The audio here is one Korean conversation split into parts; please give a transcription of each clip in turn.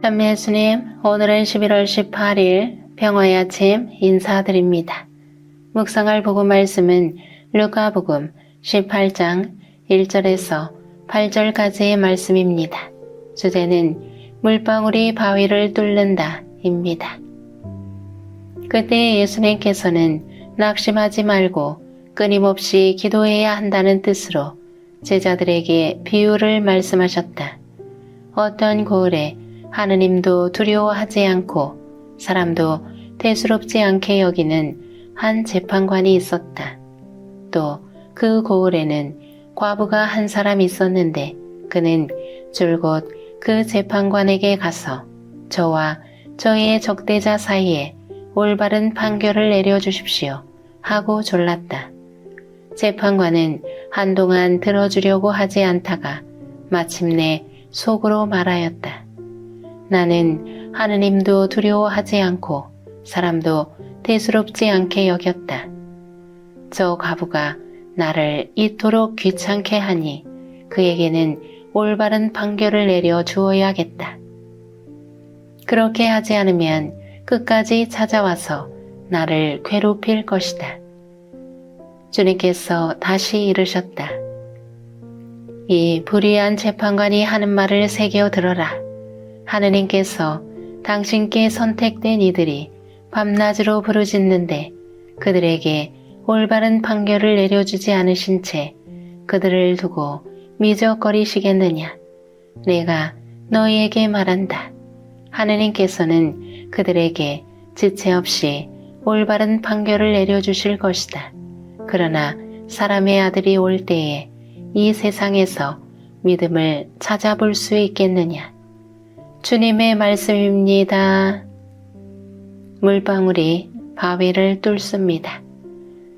현미 예수님, 오늘은 11월 18일 평화의 아침 인사드립니다. 묵상할 복음 말씀은 루카복음 18장 1절에서 8절까지의 말씀입니다. 주제는 물방울이 바위를 뚫는다 입니다. 그때 예수님께서는 낙심하지 말고 끊임없이 기도해야 한다는 뜻으로 제자들에게 비유를 말씀하셨다. 어떤 고을에 하느님도 두려워하지 않고 사람도 대수롭지 않게 여기는 한 재판관이 있었다. 또 그 고을에는 과부가 한 사람 있었는데 그는 줄곧 그 재판관에게 가서 저와 저의 적대자 사이에 올바른 판결을 내려주십시오 하고 졸랐다. 재판관은 한동안 들어주려고 하지 않다가 마침내 속으로 말하였다. 나는 하느님도 두려워하지 않고 사람도 대수롭지 않게 여겼다. 저 과부가 나를 이토록 귀찮게 하니 그에게는 올바른 판결을 내려 주어야겠다. 그렇게 하지 않으면 끝까지 찾아와서 나를 괴롭힐 것이다. 주님께서 다시 이르셨다. 이 불의한 재판관이 하는 말을 새겨 들어라. 하느님께서 당신께 선택된 이들이 밤낮으로 부르짖는데 그들에게 올바른 판결을 내려주지 않으신 채 그들을 두고 미적거리시겠느냐? 내가 너희에게 말한다. 하느님께서는 그들에게 지체 없이 올바른 판결을 내려주실 것이다. 그러나 사람의 아들이 올 때에 이 세상에서 믿음을 찾아볼 수 있겠느냐? 주님의 말씀입니다. 물방울이 바위를 뚫습니다.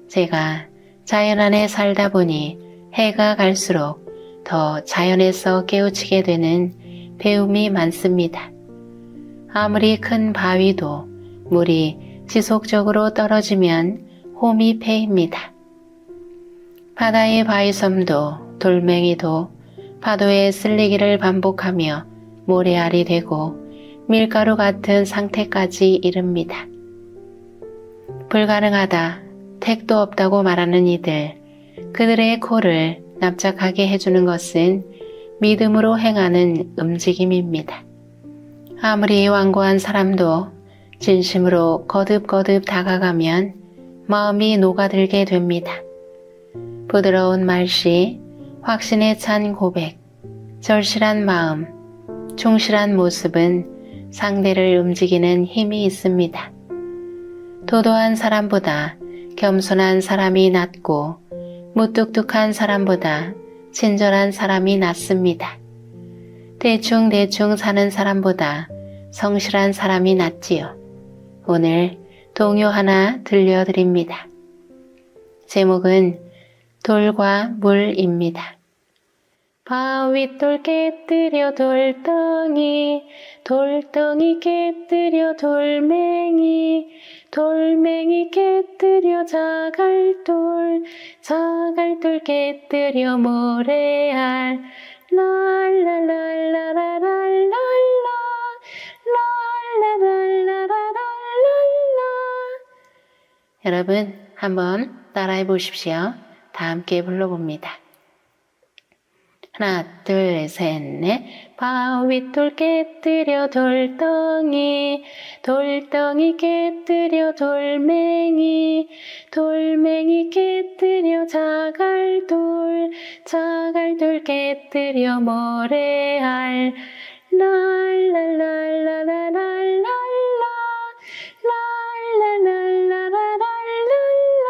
제가 자연 안에 살다 보니 해가 갈수록 더 자연에서 깨우치게 되는 배움이 많습니다. 아무리 큰 바위도 물이 지속적으로 떨어지면 홈이 패입니다. 바다의 바위섬도 돌멩이도 파도에 쓸리기를 반복하며 모래알이 되고 밀가루 같은 상태까지 이릅니다. 불가능하다, 택도 없다고 말하는 이들, 그들의 코를 납작하게 해주는 것은 믿음으로 행하는 움직임입니다. 아무리 완고한 사람도 진심으로 거듭거듭 다가가면 마음이 녹아들게 됩니다. 부드러운 말씨, 확신에 찬 고백, 절실한 마음, 충실한 모습은 상대를 움직이는 힘이 있습니다. 도도한 사람보다 겸손한 사람이 낫고 무뚝뚝한 사람보다 친절한 사람이 낫습니다. 대충대충 사는 사람보다 성실한 사람이 낫지요. 오늘 동요 하나 들려드립니다. 제목은 돌과 물입니다. 바위돌 깨뜨려 돌덩이 돌덩이 깨뜨려 돌멩이 돌멩이 깨뜨려 자갈돌 자갈돌 깨뜨려 모래알 랄랄랄라라랄랄라 랄랄랄라라랄랄라 여러분 한번 따라해 보십시오. 다 함께 불러봅니다. 하나, 둘, 셋, 넷. 바위돌 깨뜨려 돌덩이, 돌덩이 깨뜨려 돌멩이, 돌멩이 깨뜨려 자갈돌, 자갈돌 깨뜨려 모래알. 랄랄랄라라랄랄라, 랄랄랄라라랄랄라.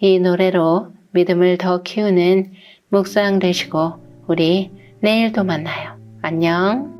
이 노래로 믿음을 더 키우는 묵상 되시고 우리 내일 또 만나요. 안녕.